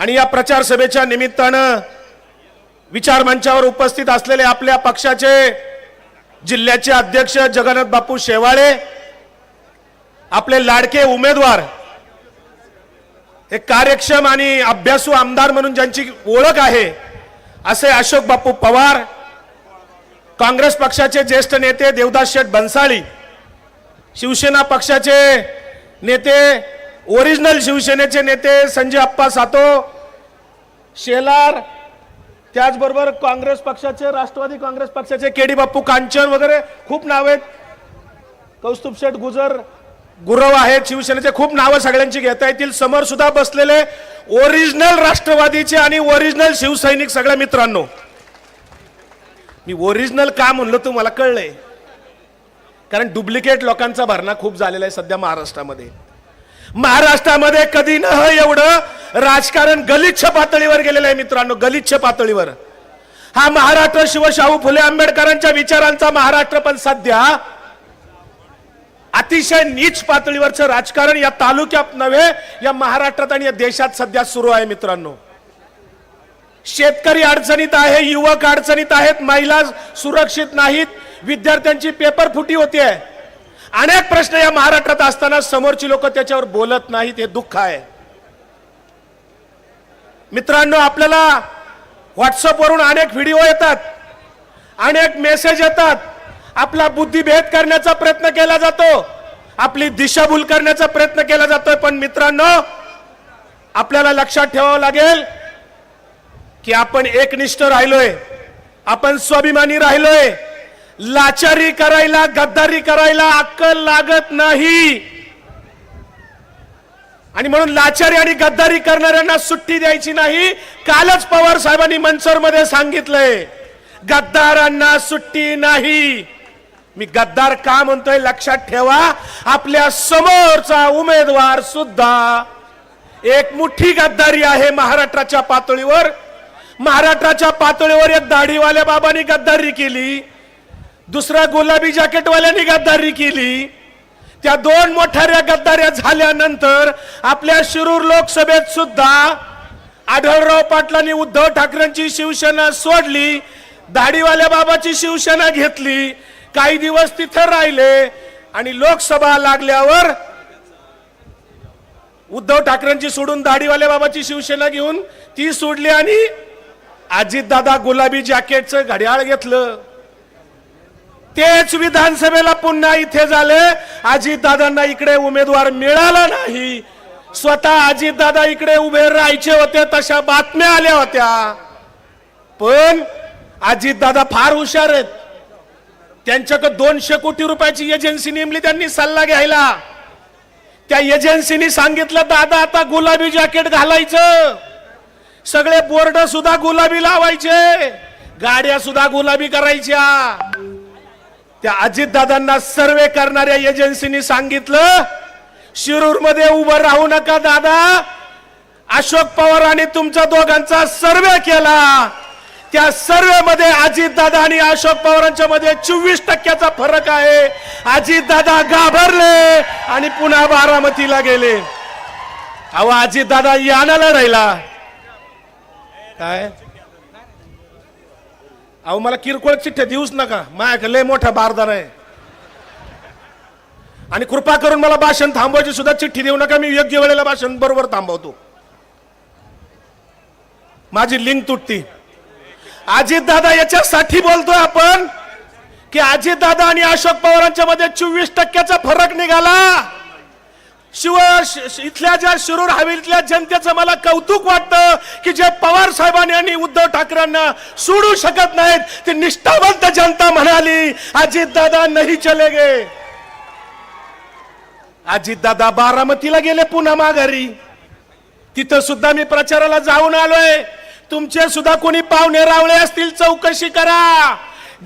आणि या प्रचार सभेच्या निमित्तानं विचार मंचावर उपस्थित असलेले आपल्या पक्षाचे जिल्ह्याचे अध्यक्ष जगन्नाथ बापू शेवाळे आपले लाडके उमेदवार हे कार्यक्षम आणि अभ्यासू आमदार म्हणून ज्यांची ओळख आहे असे अशोक बापू पवार काँग्रेस पक्षाचे ज्येष्ठ नेते देवदास शेठ बनसाळी शिवसेना पक्षाचे नेते ओरिजिनल शिवसेनेचे नेते संजय अप्पा सातो शेलार त्याचबरोबर काँग्रेस पक्षाचे राष्ट्रवादी काँग्रेस पक्षाचे केडी बाप्पू कांचन वगैरे खूप नाव आहेत. कौस्तुभ शेठ गुजर गुरव आहेत शिवसेनेचे खूप नावं सगळ्यांची घेता येतील. समोर सुद्धा बसलेले ओरिजिनल राष्ट्रवादीचे आणि ओरिजिनल शिवसैनिक सगळ्या मित्रांनो. मी ओरिजिनल का म्हणलं तुम्हाला कळलंय. कारण डुप्लिकेट लोकांचा भरणा खूप झालेला आहे सध्या महाराष्ट्रामध्ये. महाराष्ट्रामध्ये कधी न एवढं राजकारण गलिच्छ पातळीवर गेलेलं आहे मित्रांनो गलिच्छ पातळीवर. हा महाराष्ट्र शिवशाहू फुले आंबेडकरांच्या विचारांचा महाराष्ट्र पण सध्या अतिशय नीच पातळीवरचं राजकारण या तालुक्यात नव्हे या महाराष्ट्रात आणि या देशात सध्या सुरू आहे मित्रांनो. शेतकरी अडचणीत आहे युवक अडचणीत आहेत महिला सुरक्षित नाहीत विद्यार्थ्यांची पेपर फुटी होती आहे अनेक प्रश्न या महाराष्ट्रात असताना समोरची लोक त्याच्यावर बोलत नाहीत हे दुःख आहे. मित्रांनो आपल्याला व्हॉट्सअपवरून अनेक व्हिडिओ येतात अनेक मेसेज येतात. आपला बुद्धिभेद करण्याचा प्रयत्न केला जातो आपली दिशाभूल करण्याचा प्रयत्न केला जातोय पण मित्रांनो आपल्याला लक्षात ठेवावं लागेल की आपण एकनिष्ठ राहिलोय आपण स्वाभिमानी राहिलोय लाचारी करायला गद्दारी करायला अक्कल लागत नाही. आणि म्हणून लाचारी आणि गद्दारी करणाऱ्यांना सुट्टी द्यायची नाही. कालच पवार साहेबांनी मनसरमध्ये सांगितलंय गद्दारांना सुट्टी नाही. मी गद्दार का म्हणतोय लक्षात ठेवा आपल्या समोरचा उमेदवार सुद्धा एक मोठी गद्दारी आहे महाराष्ट्राच्या पातळीवर. महाराष्ट्राच्या पातळीवर एक दाढीवाल्या बाबांनी गद्दारी केली. दुसरा गुलाबी जॅकेटवाल्यांनी गद्दारी केली. त्या दोन मोठ्या गद्दाऱ्या झाल्यानंतर आपल्या शिरूर लोकसभेत सुद्धा आढळराव पाटलांनी उद्धव ठाकरेंची शिवसेना सोडली दाढीवाल्या बाबाची शिवसेना घेतली काही दिवस तिथं राहिले आणि लोकसभा लागल्यावर उद्धव ठाकरेंची सोडून दाढीवाल्या बाबाची शिवसेना घेऊन ती सोडली आणि अजितदादा गुलाबी जॅकेटचं घड्याळ घेतलं. तेच विधानसभेला पुन्हा इथे झाले. अजितदादांना इकडे उमेदवार मिळाला नाही. स्वतः अजितदादा इकडे उभे राहायचे होते तशा बातम्या आल्या होत्या. पण अजितदादा फार हुशार आहेत. त्यांच्याकडे दोनशे कोटी रुपयाची एजन्सी नेमली त्यांनी सल्ला घ्यायला. त्या एजन्सीनी सांगितलं दादा आता गुलाबी जॅकेट घालायचं. सगळे बोर्ड सुद्धा गुलाबी लावायचे. गाड्या सुद्धा गुलाबी करायच्या. त्या अजितदादांना सर्वे करणाऱ्या एजन्सीनी सांगितलं शिरूरमध्ये उभं राहू नका दादा. अशोक पवार आणि तुमच्या दोघांचा सर्वे केला. त्या सर्वे मध्ये अजितदादा आणि अशोक पवारांच्या मध्ये चोवीस टक्क्याचा फरक आहे. अजितदादा घाबरले आणि पुन्हा बारामतीला गेले. अहो अजितदादा यानाला राहिला. काय? अहो मला किरकोळ चिठ्ठ्या देऊच नका. माझ्याकडे लय मोठा बारदार आहे. आणि कृपा करून मला भाषण थांबवायची सुद्धा चिठ्ठी देऊ नका. मी योग्य वेळेला भाषण बरोबर थांबवतो. माझी लिंक तुटती. अजित दादा याच्यासाठी बोलतोय आपण की अजित दादा आणि अशोक पवारांच्या मध्ये चोवीस टक्क्याचा फरक निघाला. शिव इथल्या ज्या शिरूर हवेलीतल्या जनतेचं मला कौतुक वाटतं की जे पवार साहेबांनी आणि उद्धव ठाकरेंना सोडू शकत नाहीत ती निष्ठावंत जनता म्हणाली अजितदादा नाही चले गे. अजितदादा बारामतीला गेले पुन्हा माघारी. तिथं सुद्धा मी प्रचाराला जाऊन आलोय. तुमचे सुद्धा कोणी पाहुणे रावळे असतील चौकशी करा.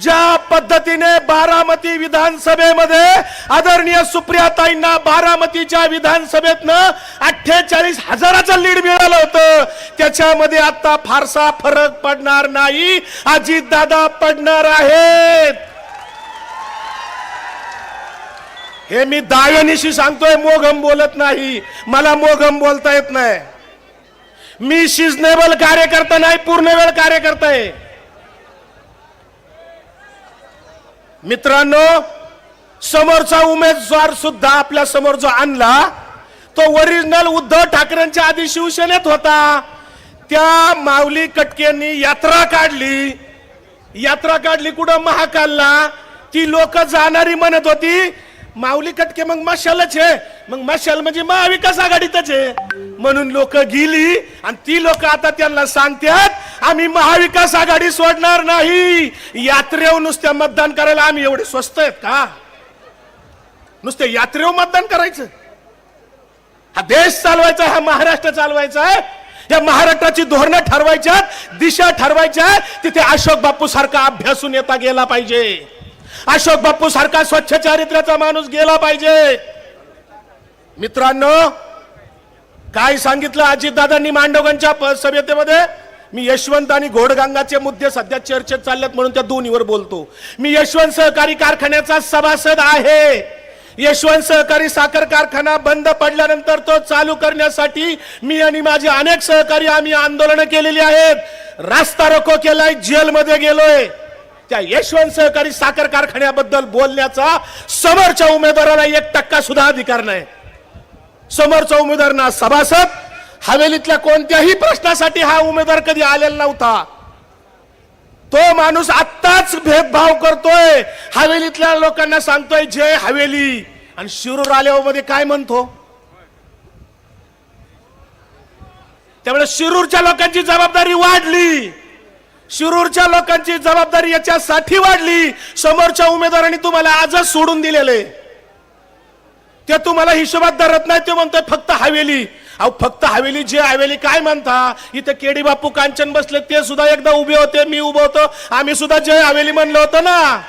ज्या पद्धतीने बारामती विधानसभेमध्ये आदरणीय सुप्रियाताईंना बारामतीच्या विधानसभेतनं अठ्ठेचाळीस हजाराचं लीड मिळालं होतं. त्याच्यामध्ये आता फारसा फरक पडणार नाही. अजित दादा पडणार आहेत. हे मी दायनिशी सांगतोय मोघम बोलत नाही. मला मोघम बोलता येत नाही. मी सिजनेबल कार्यकर्ता नाही पूर्ण वेळ कार्यकर्ता आहे. मित्रांनो समोरचा उमेदवार सुद्धा आपल्यासमोर जो आणला तो ओरिजिनल उद्धव ठाकरेंच्या आधी शिवसेनेत होता. त्या माऊली कटकेंनी यात्रा काढली. यात्रा काढली कुठं? महाकालला. ती लोक जाणारी म्हणत होती माऊली कटके मग मशालच आहे मग मशाल म्हणजे महाविकास आघाडीतच आहे म्हणून लोक गेली आणि ती लोक आता त्यांना सांगतात आम्ही महाविकास आघाडी सोडणार नाही. यात्रेव नुसत्या मतदान करायला आम्ही एवढे स्वस्त आहेत का? नुसते यात्रेव मतदान करायचं. हा देश चालवायचा हा महाराष्ट्र चालवायचा आहे. या महाराष्ट्राची धोरणं ठरवायच्यात दिशा ठरवायच्या तिथे अशोक बापू सारखा अभ्यासून येता गेला पाहिजे. अशोक बाप्पू सारखा स्वच्छ चारित्र्याचा माणूस गेला पाहिजे. मित्रांनो काय सांगितलं अजितदादांनी मांडवगंच्या सभ्यतेमध्ये सभेतेमध्ये मी यशवंत आणि घोडगंगाचे मुद्दे सध्या चर्चेत चाललेत म्हणून त्या दोन्हीवर बोलतो. मी यशवंत सहकारी कारखान्याचा सभासद आहे. यशवंत सहकारी साखर कारखाना बंद पडल्यानंतर तो चालू करण्यासाठी मी आणि माझे अनेक सहकारी आम्ही आंदोलनं केलेली आहेत. रास्ता रोको केलाय जेलमध्ये गेलोय. त्या यशवंत सहकारी साखर कारखान्याबद्दल बोलण्याचा समोरच्या उमेदवाराला एक टक्का सुद्धा अधिकार नाही. समोरचा उमेदवार ना सभासद हवेलीतल्या कोणत्याही प्रश्नासाठी हा उमेदवार कधी आलेला नव्हता. तो माणूस आत्ताच भेदभाव करतोय. हवेलीतल्या लोकांना सांगतोय जय हवेली. आणि शिरूर आल्यावर मध्ये काय म्हणतो? त्यामुळे शिरूरच्या लोकांची जबाबदारी वाढली. शिरूरच्या लोकांची जबाबदारी याच्यासाठी वाढली. समोरच्या उमेदवारांनी तुम्हाला आजच सोडून दिलेले. ते तुम्हाला हिशोबात धरत नाही ते म्हणतोय फक्त हवेली. अहो फक्त हवेली जे हवेली काय म्हणता? इथे केडी बापू कांचन बसले ते सुद्धा एकदा उभे होते मी उभं होतो. आम्ही सुद्धा जय हवेली म्हणलं होतं ना.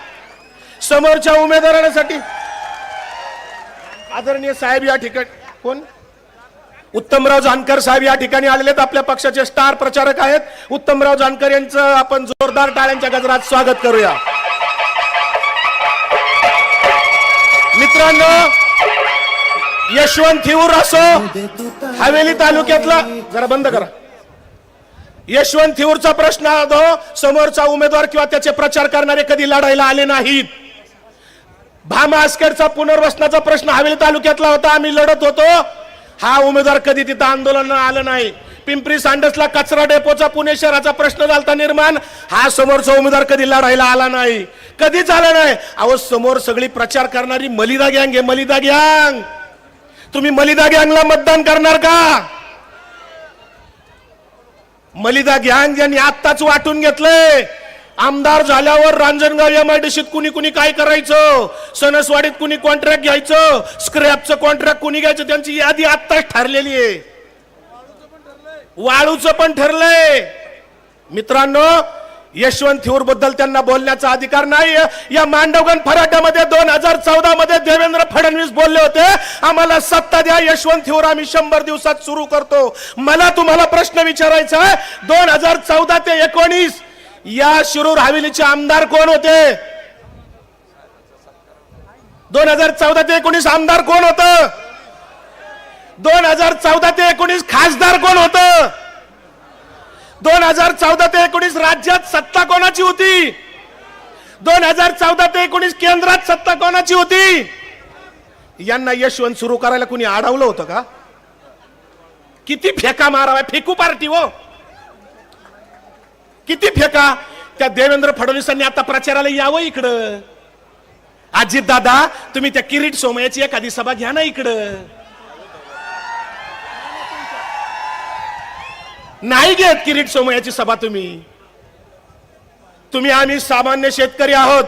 समोरच्या उमेदवारांसाठी आदरणीय साहेब या ठिकाणी कोण? उत्तमराव जानकर साहेब या ठिकाणी आलेले आहेत. आपल्या पक्षाचे स्टार प्रचारक आहेत. उत्तमराव जानकर यांचं आपण जोरदार टाळ्यांच्या गजरात स्वागत करूया. मित्रांनो यशवंत थिऊर असो हवेली तालुक्यातला जरा बंद करा. यशवंत थिऊरचा प्रश्न असो समोरचा उमेदवार किंवा त्याचे प्रचार करणारे कधी लढायला आले नाहीत. भामा आस्करचा पुनर्वसनाचा प्रश्न हवेली तालुक्यातला होता. आम्ही लढत होतो. हा उमेदवार कधी तिथं आंदोलन आलं नाही. पिंपरी सांडसला कचरा डेपोचा पुणे शहराचा प्रश्न झालता निर्माण. हा समोरचा उमेदवार कधी लढायला आला नाही. कधीच आला नाही. अहो समोर सगळी प्रचार करणारी मलिदा गँग आहे मलिदा गँग. तुम्ही मलिदा गँगला मतदान करणार का? मलिदा गँग यांनी आत्ताच वाटून घेतलंय. आमदार झाल्यावर रांजणगाव एमआयडीसीत कुणी कुणी काय करायचं? सणसवाडीत कुणी कॉन्ट्रॅक्ट घ्यायचं? स्क्रॅपचं कॉन्ट्रॅक्ट कुणी घ्यायचं? त्यांची यादी आत्ताच ठरलेली आहे. वाळूचं पण ठरलंय. मित्रांनो यशवंत थिऊरबद्दल त्यांना बोलण्याचा अधिकार नाही. या मांडवगण फराट्यामध्ये दोन हजार चौदा मध्ये देवेंद्र फडणवीस बोलले होते. आम्हाला सत्ता द्या यशवंत थिऊर आम्ही शंभर दिवसात सुरू करतो. मला तुम्हाला प्रश्न विचारायचा आहे. दोन हजार चौदा ते एकोणीस या शिरूर हवेलीचे आमदार कोण होते? दोन हजार चौदा ते एकोणीस आमदार कोण होत? दोन हजार चौदा ते एकोणीस खासदार कोण होत? दोन हजार चौदा ते एकोणीस राज्यात सत्ता कोणाची होती? दोन हजार चौदा ते एकोणीस केंद्रात सत्ता कोणाची होती? यांना यशवंत सुरू करायला कुणी अडवलं होतं का? किती फेका मारावा फेकू पार्टी हो. किती फेका? त्या देवेंद्र फडणवीसांनी आता प्रचाराला यावं इकडं. अजित दादा तुम्ही त्या किरीट सोमयाची एखादी सभा घ्या ना इकडं. नाही घेत किरीट सोमयाची सभा तुम्ही. तुम्ही आम्ही सामान्य शेतकरी आहोत.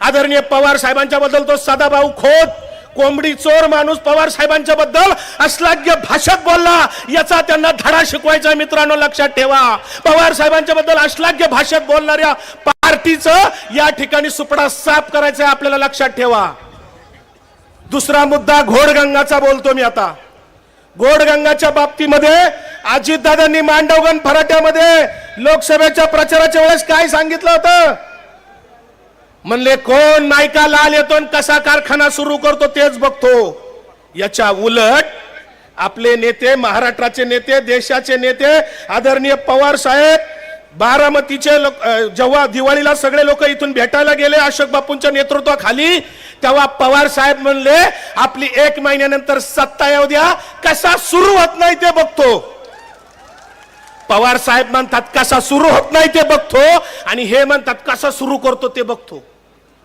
आदरणीय पवार साहेबांच्या बद्दल तो सदाभाऊ खोत. कोंबडी चोर माणूस पवार साहेबांच्या बद्दल अश्लाघ्य भाषेत बोलला याचा त्यांना धडा शिकवायचा मित्रांनो लक्षात ठेवा. पवार साहेबांच्या बद्दल अश्लाघ्य भाषेत बोलणाऱ्या पार्टीचं या ठिकाणी सुपडा साफ करायचं आहे आपल्याला लक्षात ठेवा. दुसरा मुद्दा घोडगंगाचा बोलतो मी आता. घोडगंगाच्या बाबतीमध्ये अजितदादांनी मांडवगण फराट्यामध्ये लोकसभेच्या प्रचाराच्या वेळेस काय सांगितलं होतं? म्हणले कोण नायका लाल येतो आणि कसा कारखाना सुरू करतो तेच बघतो. याच्या उलट आपले नेते महाराष्ट्राचे नेते देशाचे नेते आदरणीय पवार साहेब बारामतीचे लोक जेव्हा दिवाळीला सगळे लोक इथून भेटायला गेले अशोक बापूंच्या नेतृत्वाखाली तेव्हा पवार साहेब म्हणले आपली एक महिन्यानंतर सत्ता येऊ द्या कसा सुरू होत नाही ते बघतो. पवार साहेब म्हणतात कसा सुरू होत नाही ते बघतो आणि हे म्हणतात कसा सुरू करतो ते बघतो.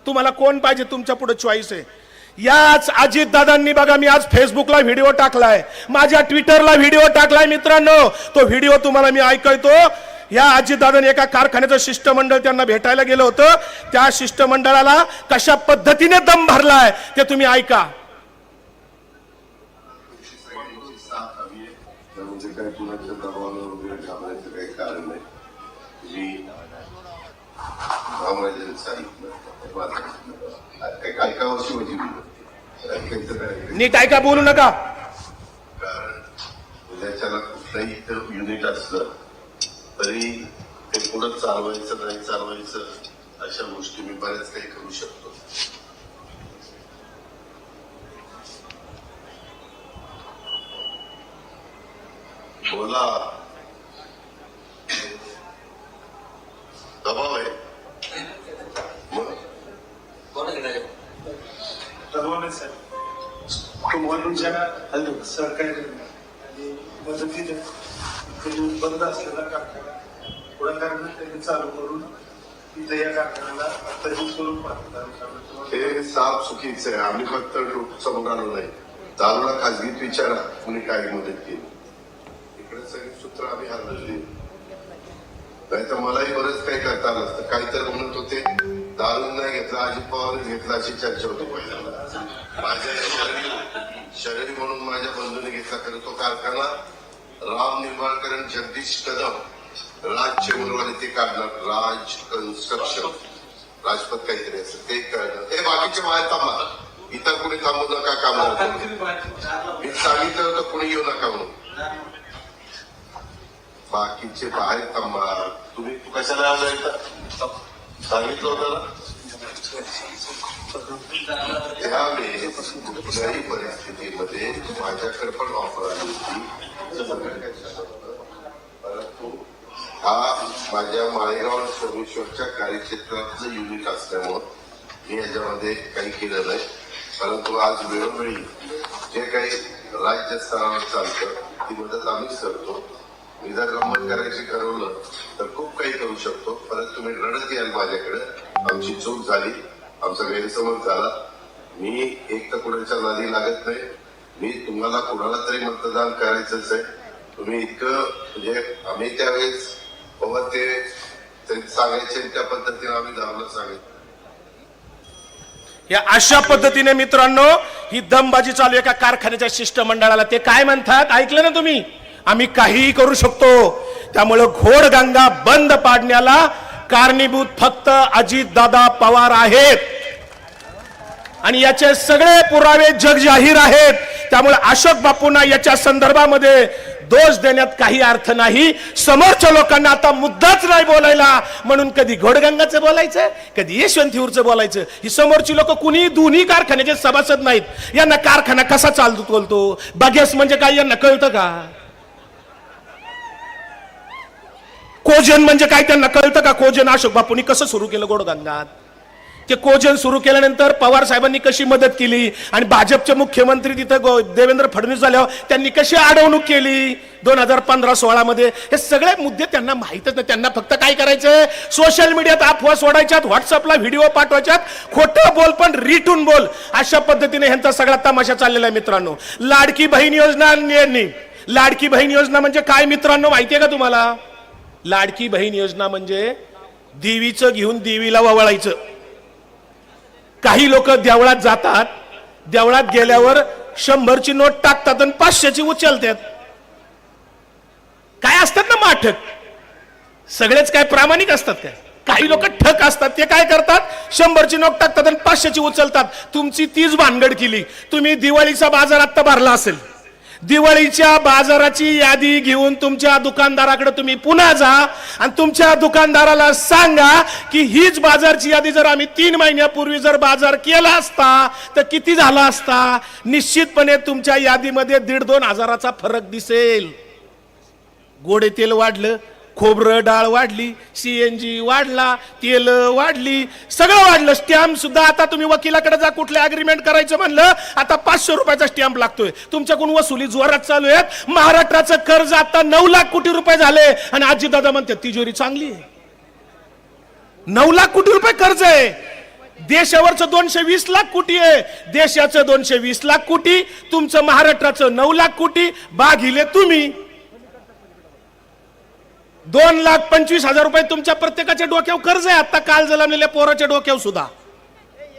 तुम्हाला कोण पाहिजे? तुमच्यापुढे चॉईस आहे. याच अजित दादांनी बघा मी आज फेसबुकला व्हिडिओ टाकलाय. माझ्या ट्विटरला व्हिडिओ टाकलाय मित्रांनो. तो व्हिडिओ तुम्हाला मी ऐकतो. या अजितदादांनी एका कारखान्याचं शिष्टमंडळ त्यांना भेटायला गेलं होतं. त्या शिष्टमंडळाला कशा पद्धतीने दम भरलाय ते तुम्ही ऐका. काही कारण नाही. नीट ऐका बोलू नका. उद्याच्याला कुठलंही इतर युनिट असलं तरी ते पुढं चालवायचं नाही चालवायचं अशा गोष्टी मी बऱ्याच काही करू शकतो बोला. दबाव आहे. साहेब सहकार्याने आणि मदतीने ते बंद असलेला कारखाना पुढाकाराने त्यांनी चालू करून तिथे या कारखान्याला अत्याधिक स्वरूप हे साफ चुकीचं आहे. आम्ही फक्त समोर म्हणालो नाही. दारूला खाजगीत विचारा. कुणी काय मदत केली? इकडे सगळी सूत्र आम्ही हरवली नाही तर मलाही बरंच काही करता आलं असतं. काहीतरी म्हणत होते दारू नाही घेतला अजित पवारने घेतला अशी चर्चा होती पहिल्यांदा. माझ्या शरीर म्हणून माझ्या बंधूने घेतला खरं तो कारखाना राम निंबाळकर आणि जगदीश कदम. राज चेमरवाले ते काढणार राज कन्स्ट्रक्शन राजपथ काहीतरी असं ते कळलं. ते बाकीचे बाहेर थांबा इतर कुणी थांबू नका काम मी सांगितलं होतं कुणी येऊ नका म्हणून. बाकीचे बाहेर थांबा तुम्ही कशाला आला सांगितलं होतं ना? त्यावेळेस कुठल्याही परिस्थितीमध्ये माझ्याकडे पण ऑफर आली होती. परंतु हा माझ्या माळेगाव सोमेश्वरच्या कार्यक्षेत्रातलं युनिट असल्यामुळं मी याच्यामध्ये काही केलं नाही. परंतु आज वेळोवेळी जे काही राज्य स्तरावर चालतं ती मदत आम्हीच करतो. मी जर गंमत करायची ठरवलं तर खूप काही करू शकतो. परत तुम्ही रडत याल माझ्याकडे. आमची चूक झाली. आमचा गैरसमज झाला. मी एक तर कुणाच्या नादी लागत नाही. मी तुम्हाला कुणाला तरी मतदान करायचंच आहे. तुम्ही इतकं म्हणजे आम्ही त्यावेळेस बाबा ते सांगायचे त्या पद्धतीने आम्ही धावलं सांगितलं. या अशा पद्धतीने मित्रांनो ही दमबाजी चालू आहे एका कारखान्याच्या शिष्टमंडळाला. ते काय म्हणतात? ऐकलं ना तुम्ही? आम्ही काहीही करू शकतो. त्यामुळे घोडगंगा बंद पाडण्याला कारणीभूत फक्त अजितदादा पवार आहेत. आणि याचे सगळे पुरावे जग जाहीर आहेत. त्यामुळे अशोक बापूंना याच्या संदर्भामध्ये दोष देण्यात काही अर्थ नाही. समोरच्या लोकांना आता मुद्दाच नाही बोलायला. म्हणून कधी घोडगंगाचं बोलायचं कधी यशवंत बोलायचं. ही समोरची लोक कुणी दोन्ही कारखान्याचे सभासद नाहीत. यांना कारखाना कसा चालतो बोलतो? बगेस म्हणजे काय यांना कळतं का? कोजन म्हणजे काय त्यांना कळतं का? कोजन अशोक बापूंनी कसं सुरू केलं गोडगंगात? ते कोजन सुरू केल्यानंतर पवार साहेबांनी कशी मदत केली? आणि भाजपचे मुख्यमंत्री तिथं देवेंद्र फडणवीस झाल्यावर त्यांनी कशी अडवणूक केली? दोन हजार पंधरा सोळा मध्ये हे सगळे मुद्दे त्यांना माहितच नाही. त्यांना फक्त काय करायचंय? सोशल मीडियात अफवा सोडायच्यात व्हॉट्सअपला व्हिडिओ पाठवायच्यात खोटं बोल पण रिटून बोल. अशा पद्धतीने ह्यांचा सगळा तमाशा चाललेला आहे मित्रांनो. लाडकी बहीण योजना यांनी. लाडकी बहीण योजना म्हणजे काय मित्रांनो? माहितीये का तुम्हाला? लाडकी बहीण योजना म्हणजे देवीचं घेऊन देवीला ववळायचं. काही लोक देवळात जातात देवळात गेल्यावर शंभरची नोट टाकतात आणि पाचशेची उचलतात. काय असतात ना माठक? सगळेच काय प्रामाणिक असतात काय? काही लोक ठक असतात ते काय करतात? शंभरची नोट टाकतात आणि पाचशेची उचलतात. तुमची तीच भानगड केली. तुम्ही दिवाळीचा बाजार आत्ता भरला असेल. दिवाळीच्या बाजाराची यादी घेऊन तुमच्या दुकानदाराकडे तुम्ही पुन्हा जा आणि तुमच्या दुकानदाराला सांगा की हीच बाजारची यादी जर आम्ही तीन महिन्यापूर्वी जर बाजार केला असता तर किती झाला असता? निश्चितपणे तुमच्या यादीमध्ये दीड दोन हजाराचा फरक दिसेल. गोडे तेल वाढलं खोबरं डाळ वाढली सी एन जी वाढला तेल वाढली सगळं वाढलं. स्टॅम्प सुद्धा आता तुम्ही वकिलाकडे जा कुठले अग्रीमेंट करायचं म्हणलं आता पाचशे रुपयाचा स्टॅम्प लागतोय. तुमच्याकडून वसुली जोरात चालू आहेत. महाराष्ट्राचं कर्ज आता नऊ लाख कोटी रुपये झाले. आणि आजी दादा म्हणते तिजोरी चांगली आहे. नऊ लाख कोटी रुपये कर्ज आहे. देशावरचं दोनशे वीस लाख कोटी आहे. देशाचं दोनशे वीस लाख कोटी तुमचं महाराष्ट्राचं नऊ लाख कोटी. बाघिले तुम्ही दोन लाख पंचवीस हजार रुपये तुमच्या प्रत्येकाच्या डोक्यावर कर्ज आहे. आता काल जलमलेल्या पोराच्या डोक्यावर सुद्धा.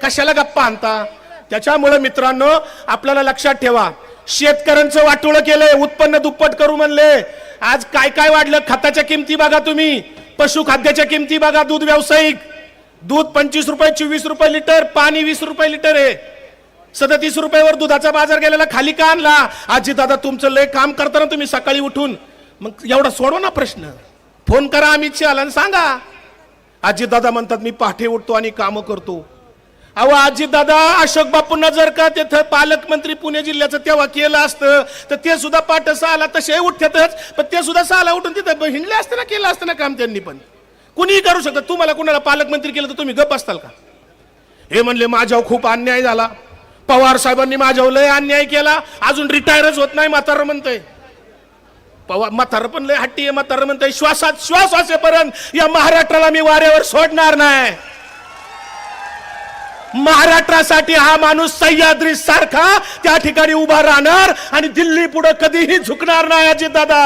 कशाला गप्पा आणता? त्याच्यामुळे मित्रांनो आपल्याला लक्षात ठेवा. शेतकऱ्यांचं वाटोळं केलंय उत्पन्न दुप्पट करू म्हणले. आज काय काय वाढलं? खताच्या किमती बघा तुम्ही. पशुखाद्याच्या किमती बघा दूध व्यावसायिक. दूध पंचवीस रुपये चोवीस रुपये लिटर पाणी वीस रुपये लिटर आहे. सदतीस रुपयावर दुधाचा बाजार गेलेला खाली का आणला? आजी दादा तुमचं लय काम करताना तुम्ही सकाळी उठून. मग एवढा सोडवा ना प्रश्न. फोन करा अमित शहाला आणि सांगा. आजीदादा म्हणतात मी पहाटे उठतो आणि कामं करतो. अहो आजीदादा अशोक बापूंना जर का तिथं पालकमंत्री पुणे जिल्ह्याचं तेव्हा केलं असतं. तर ते सुद्धा पाठ सहाला तसे उठतातच. पण ते सुद्धा सहाला उठून तिथं हिंडले असते ना केलं असतं ना काम त्यांनी पण. कुणीही करू शकतं. तुम्हाला कुणाला पालकमंत्री केलं तर तुम्ही गप असताल का? हे म्हणले माझ्यावर खूप अन्याय झाला. पवार साहेबांनी माझ्यावर लय अन्याय केला. अजून रिटायरच होत नाही म्हातारं म्हणतंय. पवार म्हातारं पण लय हट्टी आहे म्हातारं म्हणतंय श्वासात श्वास वाचेपर्यंत या महाराष्ट्राला मी वाऱ्यावर सोडणार नाही. महाराष्ट्रासाठी हा माणूस सह्याद्री सारखा त्या ठिकाणी उभा राहणार आणि दिल्ली पुढे कधीही झुकणार नाही अजित दादा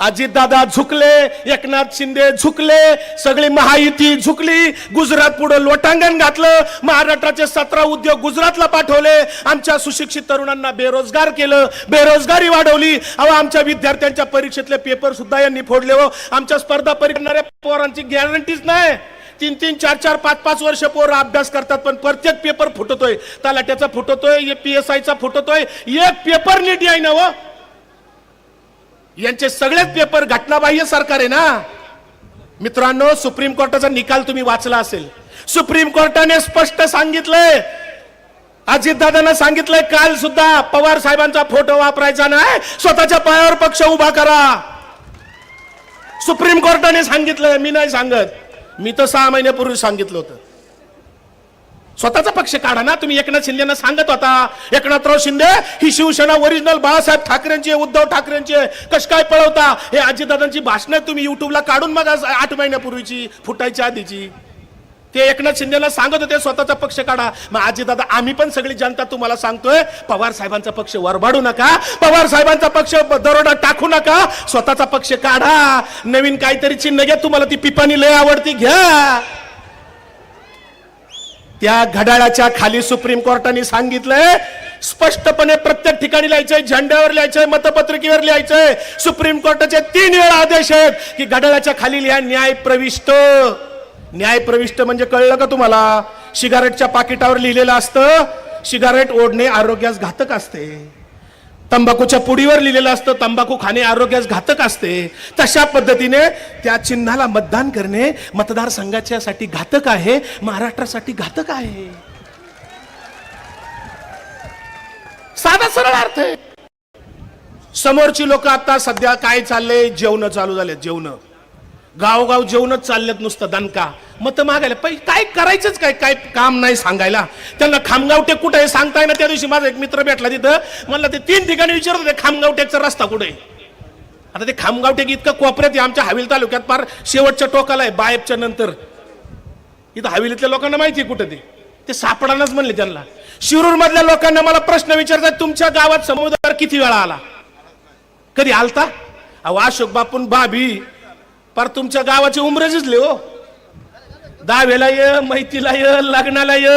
अजित दादा झुकले एकनाथ शिंदे झुकले सगळी महायुती झुकली गुजरात पुढे लोटांगण घातलं महाराष्ट्राचे सतरा उद्योग गुजरातला पाठवले आमच्या सुशिक्षित तरुणांना बेरोजगार केलं बेरोजगारी वाढवली. अहो आमच्या विद्यार्थ्यांच्या परीक्षेतले पेपर सुद्धा यांनी फोडले हो. आमच्या स्पर्धा परीक्षणाऱ्या पोरांची गॅरंटीच नाही. तीन तीन चार चार पाच पाच वर्ष पोरं अभ्यास करतात पण प्रत्येक पेपर फुटतोय. तलाट्याचा फुटतोय पी एस आयचा फुटतोय एक पेपर नीट आहे ना हो. यांचे सगळेच पेपर घटनाबाह्य सरकार आहे ना? मित्रांनो सुप्रीम कोर्टाचा निकाल तुम्ही वाचला असेल. सुप्रीम कोर्टाने स्पष्ट सांगितलंय. अजितदादांना सांगितलंय काल सुद्धा पवार साहेबांचा फोटो वापरायचा नाही. स्वतःच्या पायावर पक्ष उभा करा. सुप्रीम कोर्टाने सांगितलंय मी नाही सांगत. मी तर सहा महिन्यापूर्वी सांगितलं होतं. स्वतःचा पक्ष काढा ना. तुम्ही एकनाथ शिंदेना सांगत होता. एकनाथराव शिंदे ही शिवसेना ओरिजिनल बाळासाहेब ठाकरेंची आहे, उद्धव ठाकरेंची कश काय पळवता? हे अजितदादांची भाषणं तुम्ही युट्यूबला काढून मग आठ महिन्यापूर्वीची फुटायच्या आधीची. ते एकनाथ शिंदेला सांगत होते स्वतःचा पक्ष काढा. मग अजितदादा आम्ही पण सगळी जनता तुम्हाला सांगतोय पवार साहेबांचा पक्ष वरबाडू नका. पवार साहेबांचा पक्ष दरोडा टाकू नका. स्वतःचा पक्ष काढा. नवीन काहीतरी चिन्ह घ्या तुम्हाला ती पिपाणी लय आवडती घ्या. त्या घड्याळाच्या खाली सुप्रीम कोर्टाने सांगितलंय स्पष्टपणे प्रत्येक ठिकाणी लिहायचंय झेंड्यावर लिहायचंय मतपत्रिकेवर लिहायचंय. सुप्रीम कोर्टाचे तीन वेळा आदेश आहेत की घड्याळाच्या खाली लिहा न्याय प्रविष्ट. न्याय प्रविष्ट म्हणजे कळलं का तुम्हाला? सिगारेटच्या पाकिटावर लिहिलेलं असतं सिगारेट ओढणे आरोग्यास घातक असते. तंबाखूच्या पुडीवर लिहिलेलं असतं तंबाखू खाणे आरोग्यास घातक असते. तशा पद्धतीने त्या चिन्हाला मतदान करणे मतदारसंघाच्यासाठी घातक आहे महाराष्ट्रासाठी घातक आहे. साधा सरळ अर्थ आहे. समोरची लोक आता सध्या काय चाललंय? जेवण चालू झाले जेवण. गावगाव जेवणच चाललेत नुसतं दणका. मग तर मागायला पै काय करायचंच काय? काय काम नाही सांगायला. त्यांना खामगावटे कुठं आहे सांगताय ना? त्या दिवशी माझा एक मित्र भेटला तिथं. म्हणलं ते तीन ठिकाणी विचारत होते खामगावटेकचा रस्ता कुठे आहे? आता ते खामगावटेक इतकं कोपऱ्यात आहे आमच्या हवेल तालुक्यात फार शेवटच्या टोकाला आहे बायपच्या नंतर. इथं हवेलीतल्या लोकांना माहिती आहे कुठं ते. ते सापडानच म्हणले त्यांना. शिरूर मधल्या लोकांना मला प्रश्न विचारतात तुमच्या गावात समुद्र किती वेळा आला? कधी आलता? अहो अशोक बापून भाभी पर तुमच्या गावाचे उमरे झिजले हो. दहावेला ये माहितीला ये लग्नाला ये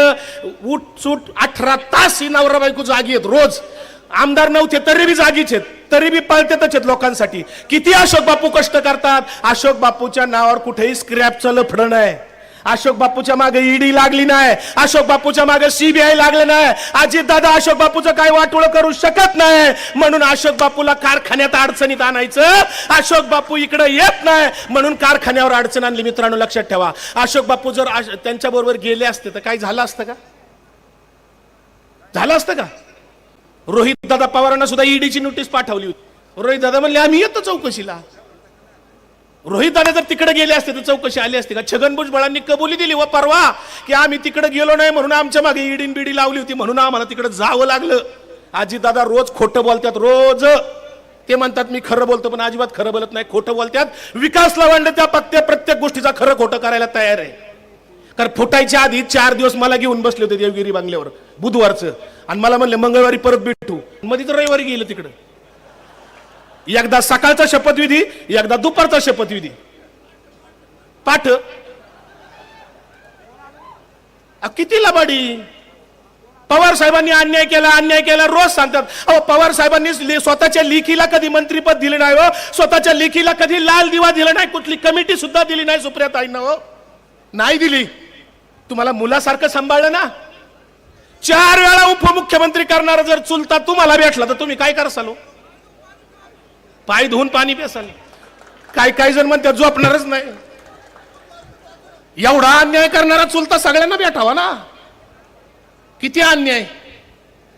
उठ सूट अठरा तास ही नवरा बायको जागी आहेत रोज. आमदार नव्हते तरी बी जागीच आहेत तरी बी पळतेतच आहेत लोकांसाठी. किती अशोक बापू कष्ट करतात. अशोक बापूच्या नावावर कुठेही स्क्रॅपचं लफडं नाही. अशोक बापूच्या मागे ईडी लागली नाही. अशोक बापूच्या मागे सीबीआय लागले नाही. अजित दादा अशोक बापूचं काय वाटोळ करू शकत नाही. म्हणून अशोक बापूला कारखान्यात अडचणीत आणायचं. अशोक बापू इकडे येत नाही. म्हणून कारखान्यावर अडचण आणली. मित्रांनो लक्षात ठेवा. अशोक बापू जर त्यांच्या बरोबर गेले असते तर काय झालं असतं का? झालं असतं का? रोहित दादा पवारांना सुद्धा ईडीची नोटीस पाठवली होती. रोहित दादा म्हणले आम्ही येतो चौकशीला. रोहिताने जर तिकडे गेले असते तर चौकशी आली असते का? छगन भुजबळांनी कबुली दिली व परवा की आम्ही तिकडे गेलो नाही म्हणून आमच्या मागे इडीन बिडी लावली होती म्हणून आम्हाला तिकडे जावं लागलं. आजी दादा रोज खोटं बोलतात रोज. ते म्हणतात मी खरं बोलतो पण अजिबात खरं बोलत नाही खोटं बोलतात. विकास लवांड त्या पत्त्या प्रत्येक गोष्टीचा खरं खोटं करायला तयार आहे. कारण फुटायच्या आधी चार दिवस मला घेऊन बसले होते देवगिरी बांगल्यावर बुधवारचं. आणि मला म्हणले मंगळवारी परत भेटू. मध्ये तर रविवारी गेलं तिकडं. एकदा सकाळचा शपथविधी एकदा दुपारचा शपथविधी. पाठ. किती लबाडी. पवार साहेबांनी अन्याय केला अन्याय केला रोज सांगतात. अहो पवार साहेबांनी स्वतःच्या लेखीला कधी मंत्रीपद दिलं नाही हो. स्वतःच्या लेखीला कधी लाल दिवा दिला नाही कुठली कमिटी सुद्धा दिली नाही सुप्रियाताईंना हो. नाही दिली. तुम्हाला मुलासारखं सांभाळलं ना? चार वेळा उपमुख्यमंत्री करणारा जर चुलता तुम्हाला भेटला तर तुम्ही काय करसाल हो? पाय धुवून पाणी पेसाल काय काही जण म्हणतात झोपणारच नाही. एवढा अन्याय करणारा चुलता सगळ्यांना भेटावा ना. किती अन्याय.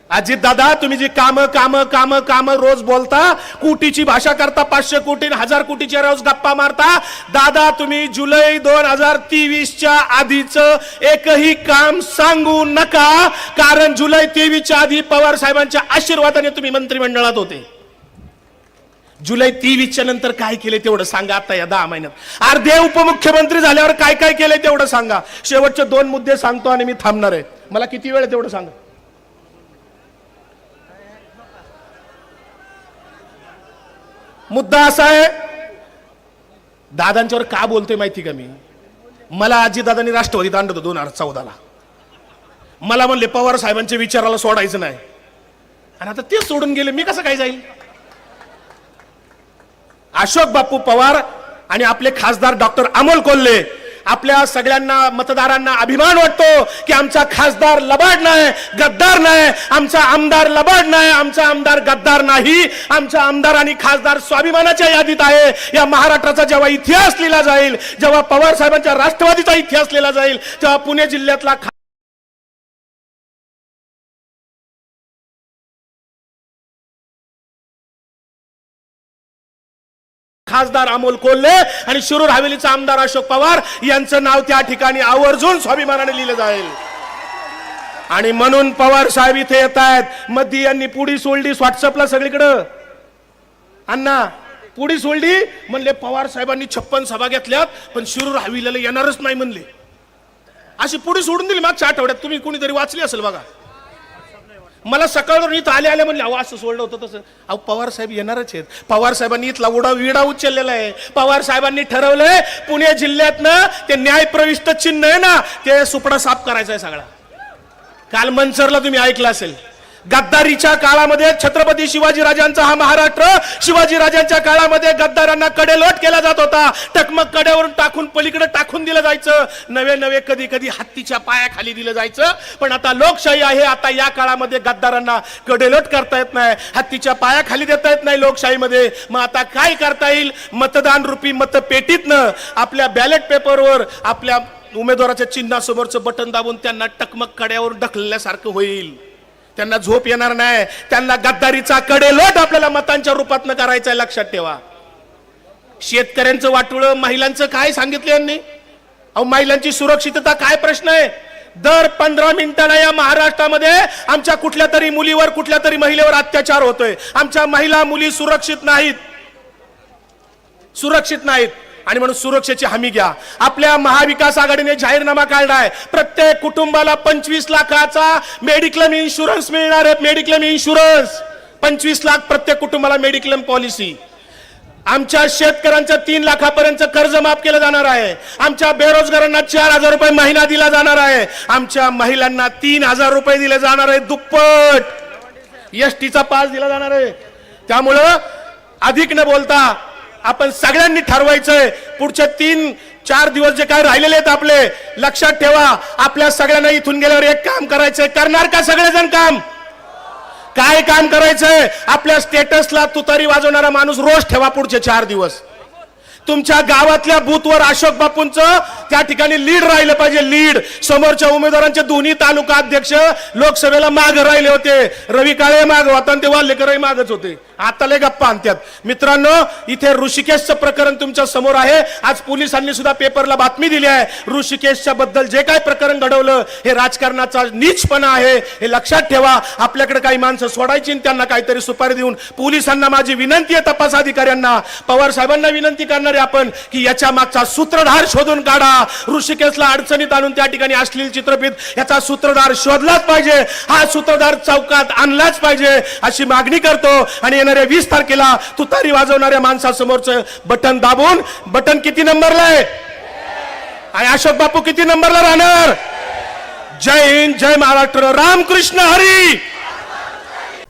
अजित दादा तुम्ही जी काम काम काम काम रोज बोलता कोटीची भाषा करता पाचशे कोटी हजार कोटीच्या रोज गप्पा मारता दादा तुम्ही जुलै दोन हजार तेवीसच्या आधीचं एकही काम सांगू नका कारण जुलै तेवीसच्या आधी पवार साहेबांच्या आशीर्वादाने तुम्ही मंत्रिमंडळात होते. जुलै तेवीसच्या नंतर काय केले तेवढं सांगा आता या दहा महिन्यात. अर्धे उपमुख्यमंत्री झाल्यावर काय काय केले तेवढं सांगा. शेवटचे दोन मुद्दे सांगतो आणि मी थांबणार आहे. मला किती वेळ तेवढं सांगा. मुद्दा असा आहे दादांच्यावर का बोलतोय माहिती का मी? मला आजी दादांनी राष्ट्रवादीत आणलं होतं दोन हजार चौदाला. मला म्हणले पवार साहेबांच्या विचाराला सोडायचं नाही. आणि आता ते सोडून गेले मी कसं काय जाईल? अशोक बापू पवार आणि आपले खासदार डॉक्टर अमोल कोल्हे. आपल्या सगळ्यांना मतदारांना अभिमान वाटतो की आमचा खासदार लबाड नाही गद्दार नाही. आमचा आमदार लबाड नाही आमचा आमदार गद्दार नाही. आमचा आमदार आणि खासदार स्वाभिमानाच्या यादीत आहे. या महाराष्ट्राचा जेव्हा इतिहास लिहिला जाईल जेव्हा पवार साहेबांच्या राष्ट्रवादीचा इतिहास लिहिला जाईल तेव्हा पुणे जिल्ह्यातला खासदार अमोल कोल्हे आणि शिरूर हवेलीचा आमदार अशोक पवार यांचं नाव त्या ठिकाणी आवर्जून स्वाभिमानाने लिहिलं जाईल. आणि म्हणून पवार साहेब इथे येत आहेत. मध्य यांनी पुढी सोडली व्हॉट्सअपला सगळीकडं. अण्णा पुढी सोडली म्हणले पवार साहेबांनी छप्पन सभा घेतल्यात पण शिरूर हवेलीला येणारच नाही म्हणले. अशी पुढे सोडून दिली मागच्या आठवड्यात. तुम्ही कोणीतरी वाचली असेल बघा. मला सकाळवरून इथं आले आले म्हणले अहो असं सोडलं होतं तसं. अहो पवार साहेब येणारच आहेत. पवार साहेबांनी इथला उडा विडा उचललेला आहे. पवार साहेबांनी ठरवलंय पुणे जिल्ह्यातनं ते न्यायप्रविष्ट चिन्ह आहे ना ते सुपडा साफ करायचा आहे सगळा. काल मनसरला तुम्ही ऐकलं असेल. गद्दारीच्या काळामध्ये छत्रपती शिवाजी राजांचा हा महाराष्ट्र शिवाजी राजांच्या काळामध्ये गद्दारांना कडेलोट केला जात होता. टकमक कड्यावरून टाकून पलीकडे टाकून दिलं जायचं. नवे नवे कधी कधी हत्तीच्या पायाखाली दिलं जायचं. पण आता लोकशाही आहे आता या काळामध्ये गद्दारांना कडेलोट करता येत नाही. हत्तीच्या पायाखाली देता येत नाही लोकशाहीमध्ये. मग आता काय करता येईल? मतदान रूपी मतपेटीतनं आपल्या बॅलेट पेपरवर आपल्या उमेदवाराच्या चिन्हासमोरचं बटन दाबून त्यांना टकमक कड्यावर ढकलल्यासारखं होईल. त्यांना झोप येणार नाही. त्यांना गद्दारीचा कडेलोट आपल्याला मतांच्या रूपातनं करायचा आहे लक्षात ठेवा. शेतकऱ्यांचं वाटुळं महिलांचं काय सांगितलं यांनी? अहो महिलांची सुरक्षितता काय प्रश्न आहे? दर पंधरा मिनिटाला या महाराष्ट्रामध्ये आमच्या कुठल्या तरी मुलीवर कुठल्या तरी महिलेवर अत्याचार होतोय. आमच्या महिला मुली सुरक्षित नाहीत. सुरक्षित नाहीत. आणि म्हणून सुरक्षेची हमी घ्या. आपल्या महाविकास आघाडीने जाहीरनामा काढलाय प्रत्येक कुटुंबाला पंचवीस लाखाचा मेडिक्लेम इन्शुरन्स मिळणार आहे. Mediclaim insurance. पंचवीस लाख प्रत्येक कुटुंबाला मेडिक्लेम पॉलिसी. आमच्या शेतकऱ्यांचं तीन लाखापर्यंत कर्ज माफ केलं जाणार आहे. आमच्या बेरोजगारांना चार हजार रुपये महिना दिला जाणार आहे. आमच्या महिलांना तीन हजार रुपये दिले जाणार आहे. दुप्पट. एसटीचा पास दिला जाणार आहे. त्यामुळं अधिक न बोलता आपण सगळ्यांनी ठरवायचंय. पुढचे तीन चार दिवस जे काय राहिलेले आहेत आपले लक्षात ठेवा. आपल्या सगळ्यांना इथून गेल्यावर एक काम करायचंय. करणार का सगळेजण काम? काय काम करायचंय? आपल्या स्टेटसला तुतारी वाजवणारा माणूस रोज ठेवा पुढचे चार दिवस. तुमच्या गावातल्या बूथवर अशोक बापूंचं त्या ठिकाणी लीड राहिलं पाहिजे लीड. समोरच्या उमेदवारांचे दोन्ही तालुका अध्यक्ष लोकसभेला माग राहिले होते. रवी काळे माग होता आणि ते वाल्लेकरही मागच होते. आता लय गप्पा आणत्यात. मित्रांनो इथे ऋषिकेशचं प्रकरण तुमच्यासमोर आहे. आज पोलिसांनी सुद्धा पेपरला बातमी दिली आहे. ऋषिकेशच्या बद्दल जे काय प्रकरण घडवलं हे राजकारणाचा नीचपणा आहे हे लक्षात ठेवा. आपल्याकडे काही माणसं सोडायची आणि त्यांना काहीतरी सुपारी देऊन पोलिसांना माझी विनंती आहे तपास अधिकाऱ्यांना. पवार साहेबांना विनंती करणार तरी आपण की याच्या मागचा सूत्रधार शोधून काढा. ऋषिकेशला अडचणीत आणून त्या ठिकाणी असलेली चित्रफित याचा सूत्रधार शोधलाच पाहिजे. हा सूत्रधार चौकात आणलाच पाहिजे अशी मागणी करतो. आणि येणाऱ्या वीस तारखेला तुतारी वाजवणाऱ्या माणसासमोरचं बटन दाबून बटन किती नंबरला आहे? आणि अशोक बापू किती नंबरला राहणार? जय हिंद जय महाराष्ट्र. रामकृष्ण हरी!